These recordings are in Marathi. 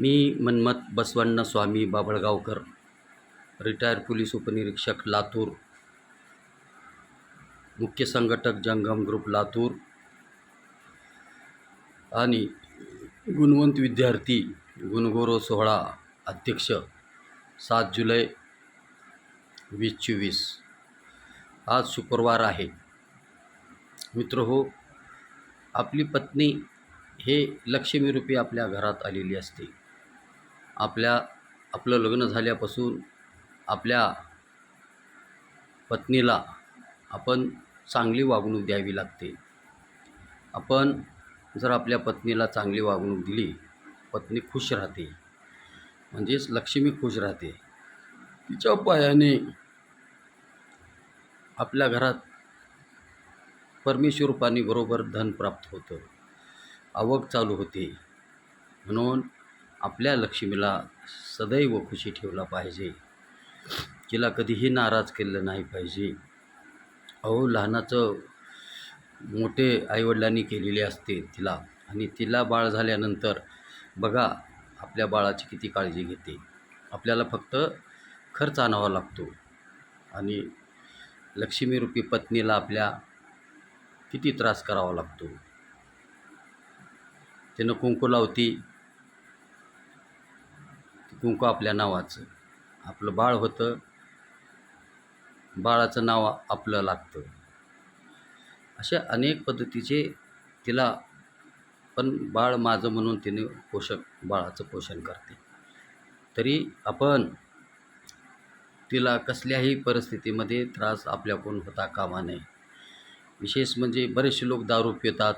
मी मन्मथ बसवण्ण स्वामी बाबळगावकर रिटायर पोलीस उपनिरीक्षक लातूर मुख्य संघटक जंगम ग्रुप लातूर आणि गुणवंत विद्यार्थी गुणगौरव सोहळा अध्यक्ष सात जुलै वीस चोवीस. आज शुक्रवार आहे. मित्र हो आपली पत्नी हे लक्ष्मीरूपी आपल्या घरात आलेली असते. आपल्या आपलं लग्न झाल्यापासून आपल्या पत्नीला आपण चांगली वागणूक द्यावी लागते. आपण जर आपल्या पत्नीला चांगली वागणूक दिली पत्नी खुश राहते. म्हणजेच लक्ष्मी खुश राहते. तिच्या पायाने आपल्या घरात परमेश्वर रूपाने बरोबर धन प्राप्त होतं. आवक चालू होते. म्हणून आपल्या लक्ष्मीला सदैव खुशी ठेवला पाहिजे. तिला कधीही नाराज केलं नाही पाहिजे. अहो लहानाचं मोठे आईवडिलांनी केलेले असते तिला. आणि तिला बाळ झाल्यानंतर बघा आपल्या बाळाची किती काळजी घेते. आपल्याला फक्त खर्च आणावा लागतो. आणि लक्ष्मीरूपी पत्नीला आपल्या किती त्रास करावा लागतो. तिनं कुंकू लावती कुंकू आपल्या नावाचं. आपलं बाळ होतं बाळाचं नाव आपलं लागतं. अशा अनेक पद्धतीचे तिला पण बाळ माझं म्हणून तिने पोषक बाळाचं पोषण करते. तरी आपण तिला कसल्याही परिस्थितीमध्ये त्रास आपल्याकडून होता कामा नये. विशेष म्हणजे बरेचसे लोक दारू पितात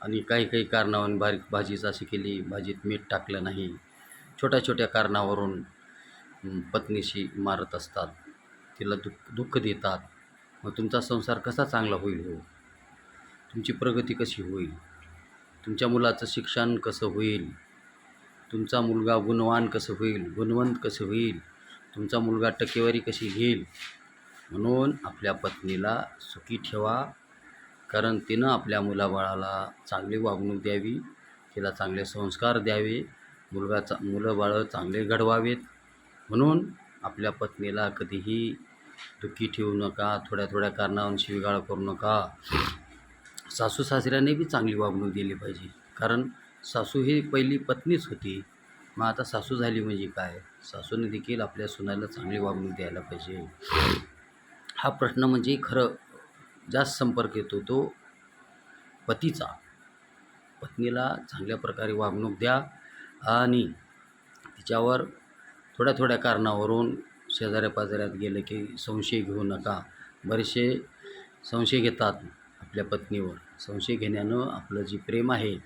आणि काही काही कारणावरून बारीक भाजीच अशी केली भाजीत मीठ टाकलं नाही. छोट्या छोट्या कारणावरून पत्नीशी मारत असतात. तिला दुःख दुःख देतात. मग तुमचा संसार कसा चांगला होईल हो? तुमची प्रगती कशी होईल? तुमच्या मुलाचं शिक्षण कसं होईल? तुमचा मुलगा गुणवान कसं होईल? गुणवंत कसं होईल? तुमचा मुलगा टक्केवारी कशी घेईल? म्हणून आपल्या पत्नीला सुखी ठेवा. कारण तिनं आपल्या मुलाबाळाला चांगली वागणूक द्यावी. तिला चांगले संस्कार द्यावे. मुलगा चा मुलं बाळं चांगले घडवावेत. म्हणून आपल्या पत्नीला कधीही दुःखी ठेवू नका थोड्या थोड्या कारणावरून विगाळ करू नका. सासू सासऱ्याने बी चांगली वागणूक दिली पाहिजे. कारण सासू ही पहिली पत्नीच होती. मग आता सासू झाली म्हणजे काय? सासूने देखील आपल्या सुनाला चांगली वागणूक द्यायला पाहिजे. हा प्रश्न म्हणजे खरं जास्त संपर्क येतो तो पतीचा. पत्नीला चांगल्या प्रकारे वागणूक द्या. आणि तिच्यावर थोड्या थोड्या कारणावरून शेजाऱ्या पाजाऱ्यात गेलं की संशय घेऊ नका. बरेचसे संशय घेतात आपल्या पत्नीवर. संशय घेण्यानं आपलं जे प्रेम आहे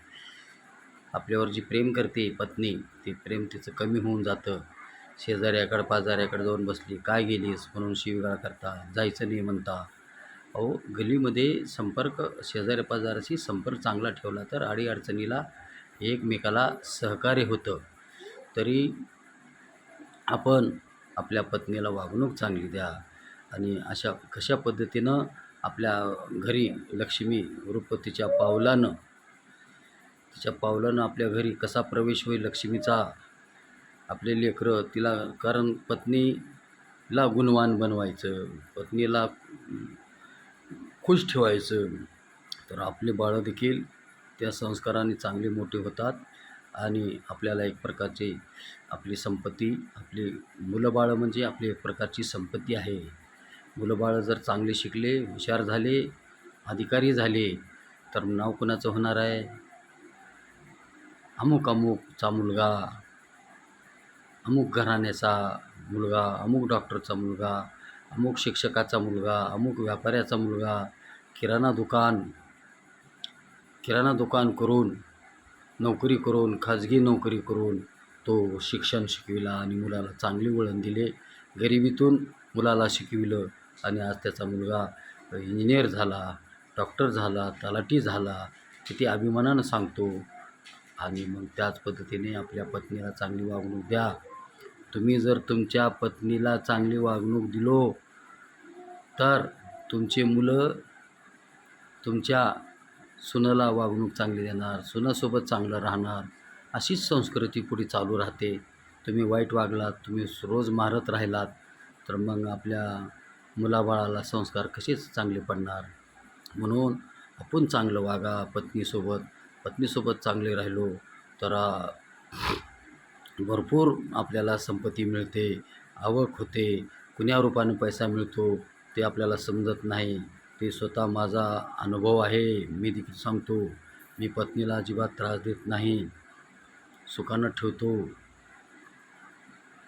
आपल्यावर जी प्रेम करते पत्नी ते प्रेम तिचं कमी होऊन जातं. शेजाऱ्याकडं पाजाऱ्याकडे जाऊन बसली काय गेलीस म्हणून शिवगाळ करता. जायचं नाही म्हणता. अहो गलीमध्ये संपर्क शेजाऱ्या पाजाराशी संपर्क चांगला ठेवला तर अडीअडचणीला एकमेकाला सहकार्य होतं. तरी आपण आपल्या पत्नीला वागणूक चांगली द्या आणि अशा कशा पद्धतीनं आपल्या घरी लक्ष्मी रूप तिच्या पावलानं तिच्या पावलानं आपल्या घरी कसा प्रवेश होईल लक्ष्मीचा आपले लेकरं तिला कारण पत्नीला गुणवान बनवायचं पत्नीला खुश ठेवायचं. तर आपले बाळं देखील त्या संस्काराने चांगले मोठे होतात आणि आपल्याला एक प्रकारचे आपली संपत्ती आपली मुलंबाळं म्हणजे आपली एक प्रकारची संपत्ती आहे. मुलंबाळं जर चांगले शिकले हुशार झाले अधिकारी झाले तर नाव कोणाचं होणार आहे? अमुक अमुकचा मुलगा अमुक घराण्याचा मुलगा अमुक डॉक्टरचा मुलगा अमुक शिक्षकाचा मुलगा अमुक व्यापाऱ्याचा मुलगा किराणा दुकान किराणा दुकान करून नोकरी करून खाजगी नोकरी करून तो शिक्षण शिकविला आणि मुलाला चांगले वळण दिले. गरिबीतून मुलाला शिकविलं आणि आज त्याचा मुलगा इंजिनियर झाला डॉक्टर झाला तलाठी झाला किती अभिमानानं सांगतो. आणि मग त्याच पद्धतीने आपल्या पत्नीला चांगली वागणूक द्या. तुम्ही जर तुमच्या पत्नीला चांगली वागणूक दिलो तर तुमचे मुलं तुमच्या सुनाला वागणूक चांगली देणार सुनासोबत चांगलं राहणार अशीच संस्कृती पुढे चालू राहते. तुम्ही वाईट वागलात तुम्ही रोज मारत राहिलात तर मग आपल्या मुलाबाळाला संस्कार कसेच चांगले पडणार? म्हणून आपण चांगलं वागा पत्नीसोबत. पत्नीसोबत चांगले राहिलो तर भरपूर आपल्याला संपत्ती मिळते आवक होते. कुण्या रूपाने पैसा मिळतो ते आपल्याला समजत नाही. ते स्वतः माझा अनुभव आहे. मी देखील सांगतो मी पत्नीला अजिबात त्रास देत नाही. सुखानं ठेवतो.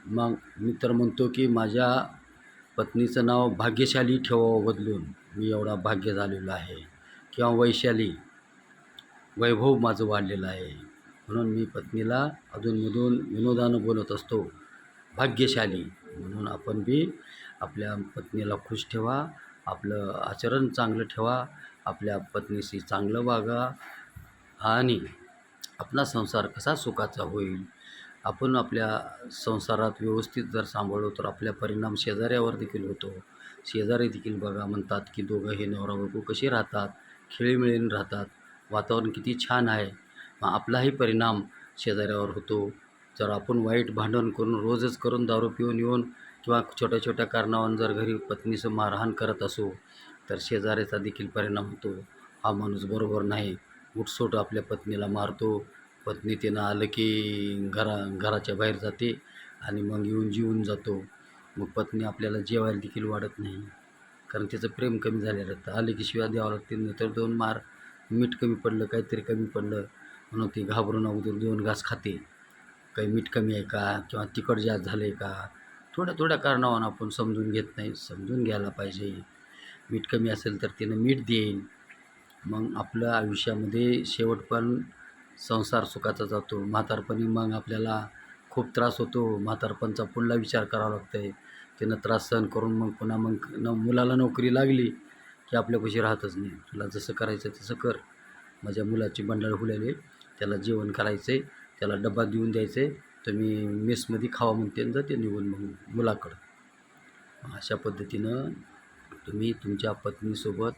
मग मी तर म्हणतो की माझ्या पत्नीचं नाव भाग्यशाली ठेवावं बदलून मी एवढा भाग्य झालेलो आहे. किंवा वैशाली वैभव माझं वाढलेलं आहे. म्हणून मी पत्नीला अधूनमधून विनोदानं बोलत असतो भाग्यशाली. म्हणून आपण बी आपल्या पत्नीला खुश ठेवा. आपलं आचरण चांगलं ठेवा आपल्या पत्नीशी चांगलं वागा आणि आपला संसार कसा सुखाचा होईल. आपण आपल्या संसारात व्यवस्थित जर सांभाळलो तर आपल्या परिणाम शेजाऱ्यावर देखील होतो. शेजारी देखील बघा म्हणतात की दोघं हे नवरा बायको कसे राहतात खेळीमेळीने राहतात. वातावरण किती छान आहे. मग आपलाही परिणाम शेजाऱ्यावर होतो. जर आपण वाईट भांडण करून रोजच करून दारू पिऊन येऊन किंवा छोट्या छोट्या कारणावरून जर घरी पत्नीचं मारहाण करत असो तर शेजाऱ्याचा देखील परिणाम होतो. हा माणूस बरोबर नाही. उठसूट आपल्या पत्नीला मारतो. पत्नी तिनं आलं की घरा घराच्या बाहेर जाते आणि मग येऊन जीवून जातो. मग पत्नी आपल्याला जेवायला देखील वाढत नाही. कारण तिचं प्रेम कमी झालेलं राहतं आले की शिवाय द्यावं लागते. नंतर दोन मार मीठ कमी पडलं काहीतरी कमी पडलं म्हणून ती घाबरून अगोदर दोन घास खाते. काही मीठ कमी आहे का? किंवा तिखट जास्त झालं आहे का? थोड्या थोड्या कारणावर आपण समजून घेत नाही. समजून घ्यायला पाहिजे. मीठ कमी असेल तर तिनं मीठ देईन. मग आपलं आयुष्यामध्ये शेवट पण संसार सुखाचा जातो. म्हातारपणी मग आपल्याला खूप त्रास होतो. म्हातारपणचा पुढला विचार करावा लागतं आहे तिनं त्रास सहन करून मग पुन्हा मग न मुलाला नोकरी लागली की आपल्यापाशी राहतच नाही. तुला जसं करायचं तसं कर. माझ्या मुलाची बंडाळ हुलेले त्याला जेवण करायचं आहे त्याला डबा देऊन द्यायचं आहे तर मी मेसमध्ये खावा म्हणते आणि जाते निघून मग मुलाकडं. अशा पद्धतीनं तुम्ही तुमच्या पत्नीसोबत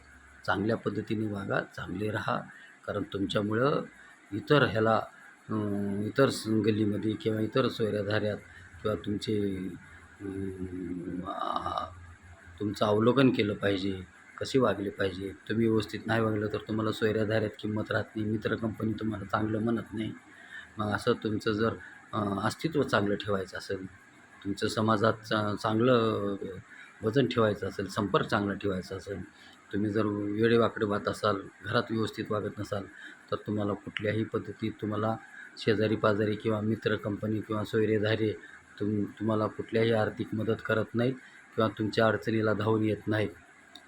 चांगल्या पद्धतीने वागा चांगले राहा. कारण तुमच्यामुळं इतर ह्याला इतर गल्लीमध्ये किंवा इतर सोयऱ्याधाऱ्यात किंवा तुमचे तुमचं अवलोकन केलं पाहिजे कसे वागले पाहिजे. तुम्ही व्यवस्थित नाही वागलं तर तुम्हाला सोयऱ्याधाऱ्यात किंमत राहत नाही मित्र कंपनी तुम्हाला चांगलं म्हणत नाही. मग असं तुमचं जर अस्तित्व चांगलं ठेवायचं असेल तुमचं समाजात चा चांगलं वजन ठेवायचं असेल संपर्क चांगला ठेवायचा असेल तुम्ही जर वेडेवाकडे वाहत असाल घरात व्यवस्थित वागत नसाल तर तुम्हाला कुठल्याही पद्धतीत तुम्हाला शेजारी पाजारी किंवा मित्र कंपनी किंवा सोयरेधारे तुम तुम्हाला कुठल्याही आर्थिक मदत करत नाहीत किंवा तुमच्या अडचणीला धावून येत नाहीत.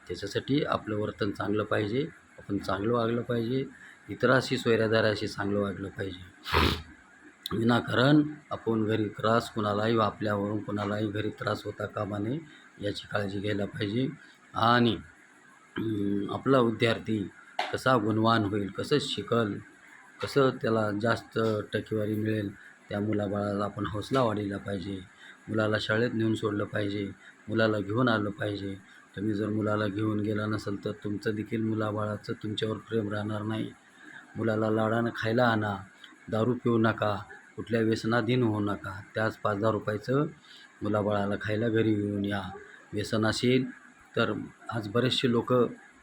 त्याच्यासाठी आपलं वर्तन चांगलं पाहिजे आपण चांगलं वागलं पाहिजे इतराशी सोयऱ्यादाराशी चांगलं वागलं पाहिजे. विनाकारण आपण घरी त्रास कुणालाही आपल्यावरून कुणालाही घरी त्रास होता कामा नये याची काळजी घ्यायला पाहिजे. आणि आपला विद्यार्थी कसा गुणवान होईल कसं शिकल कसं त्याला जास्त टक्केवारी मिळेल त्या मुलाबाळाला आपण हौसला वाढीला पाहिजे. मुलाला शाळेत नेऊन सोडलं पाहिजे मुलाला घेऊन आलं पाहिजे. तुम्ही जर मुलाला घेऊन गेला नसेल तर तुमचं देखील मुलाबाळाचं तुमच्यावर प्रेम राहणार नाही. मुलाला लाडानं खायला आणा दारू पिऊ नका कुठल्या व्यसनाधीन होऊ नका. त्याच पाच दहा रुपयाचं मुलाबाळाला खायला घरी घेऊन या. व्यसन असेल तर आज बरेचसे लोक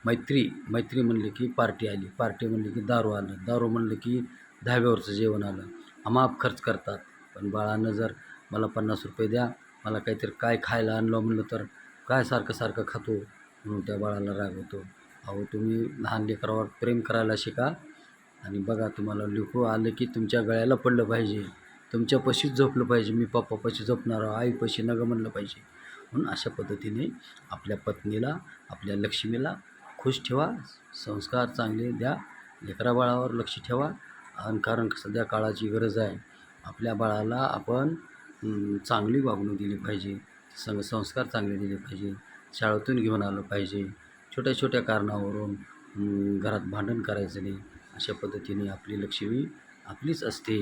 मैत्री मैत्री म्हणले की पार्टी आली. पार्टी म्हणली की दारू आलं. दारू म्हणलं की धाब्यावरचं जेवण आलं. अमाप खर्च करतात. पण बाळानं जर मला पन्नास रुपये द्या मला काहीतरी काय खायला आणलं म्हणलं तर काय सारखं सारखं खातो म्हणून त्या बाळाला रागवतो. अहो तुम्ही लहान लेकरावर प्रेम करायला शिका. आणि बघा तुम्हाला लिहू आलं की तुमच्या गळ्याला पडलं पाहिजे. तुमच्यापाशीच झोपलं पाहिजे. मी पप्पापाशी झोपणार आहो आईपाशी नगं म्हणलं पाहिजे. म्हणून अशा पद्धतीने आपल्या पत्नीला आपल्या लक्ष्मीला खुश ठेवा संस्कार चांगले द्या. लेकरा बाळावर लक्ष ठेवा. आणि कारण सध्या काळाची गरज आहे. आपल्या बाळाला आपण चांगली वागणूक दिली पाहिजे. संग संस्कार चांगले दिले पाहिजे. शाळेतून घेऊन आलं पाहिजे. छोट्या छोट्या कारणावरून घरात भांडण करायचं नाही. अशा पद्धतीने आपली लक्ष्मी आपलीच असते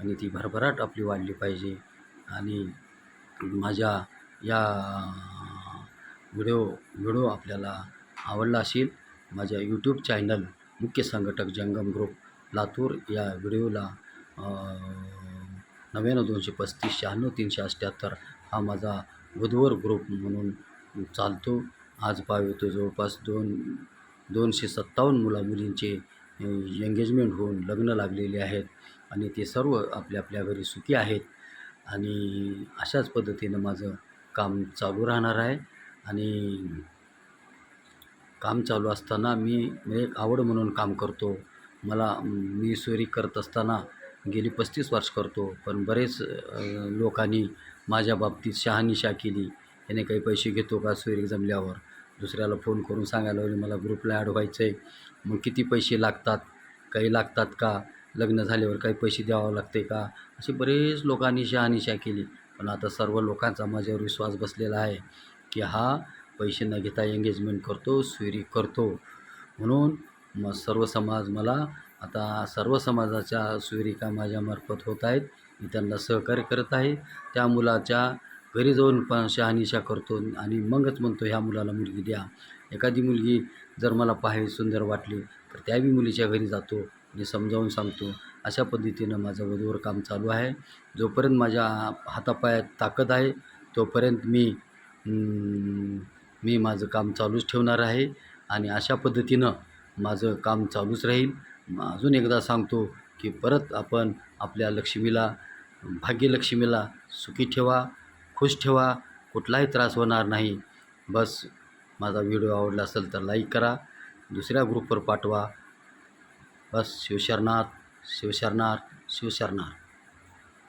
आणि ती भरभराट आपली वाढली पाहिजे. आणि माझ्या या व्हिडिओ व्हिडिओ आपल्याला आवडला असेल माझ्या यूट्यूब चॅनल मुख्य संघटक जंगम ग्रुप लातूर या व्हिडिओला नव्याण्णव दोनशे पस्तीस शहाण्णव तीनशे अठ्ठ्याहत्तर हा माझा बुधवर ग्रुप म्हणून चालतो. आज पाव येतो जवळपास दोन दोनशे सत्तावन्न मुलामुलींचे एंगेजमेंट होऊन लग्न लागलेले आहेत आणि ते सर्व आपल्या आपल्या घरी सुखी आहेत. आणि अशाच पद्धतीनं माझं काम चालू राहणार आहे. आणि काम चालू असताना मी एक आवड म्हणून काम करतो. मला मी सोयरी करत असताना गेली पस्तीस वर्ष करतो. पण बरेच लोकांनी माझ्या बाबतीत शहानिशा केली. याने काही पैसे घेतो का सोयरी जमल्यावर? दुसऱ्याला फोन करून सांगायला लागले मला ग्रुपला ॲड व्हायचं आहे मग किती पैसे लागतात काही लागतात का? लग्न झाल्यावर काही पैसे द्यावं लागते का? असे बरेच लोकांनी शहानिशा केली. पण आता सर्व लोकांचा माझ्यावर विश्वास बसलेला आहे की हा पैसे न घेता एंगेजमेंट करतो सोयरी करतो. म्हणून मग सर्व समाज मला आता सर्व समाजाच्या सोयरिका माझ्यामार्फत होत आहेत मी त्यांना सहकार्य करत आहे. त्या मुलाच्या घरी जाऊन पण शहानिशा करतो आणि मगच म्हणतो ह्या मुलाला मुलगी द्या. एखादी मुलगी जर मला पाहायला सुंदर वाटली तर त्याही मुलीच्या घरी जातो आणि समजावून सांगतो. अशा पद्धतीनं माझं वधूवर काम चालू आहे. जोपर्यंत माझ्या हातापायात ताकद आहे तोपर्यंत मी मी माझं काम चालूच ठेवणार आहे आणि अशा पद्धतीनं माझं काम चालूच राहील. अजून एकदा सांगतो की परत आपण आपल्या लक्ष्मीला भाग्यलक्ष्मीला सुखी ठेवा खुश ठेवा कुठलाही त्रास होणार नाही. बस माझा व्हिडिओ आवडला असेल तर लाईक करा. दुसऱ्या ग्रुपवर पाठवा. बस शिवशरनाथ शिवशरणार शिवशरणार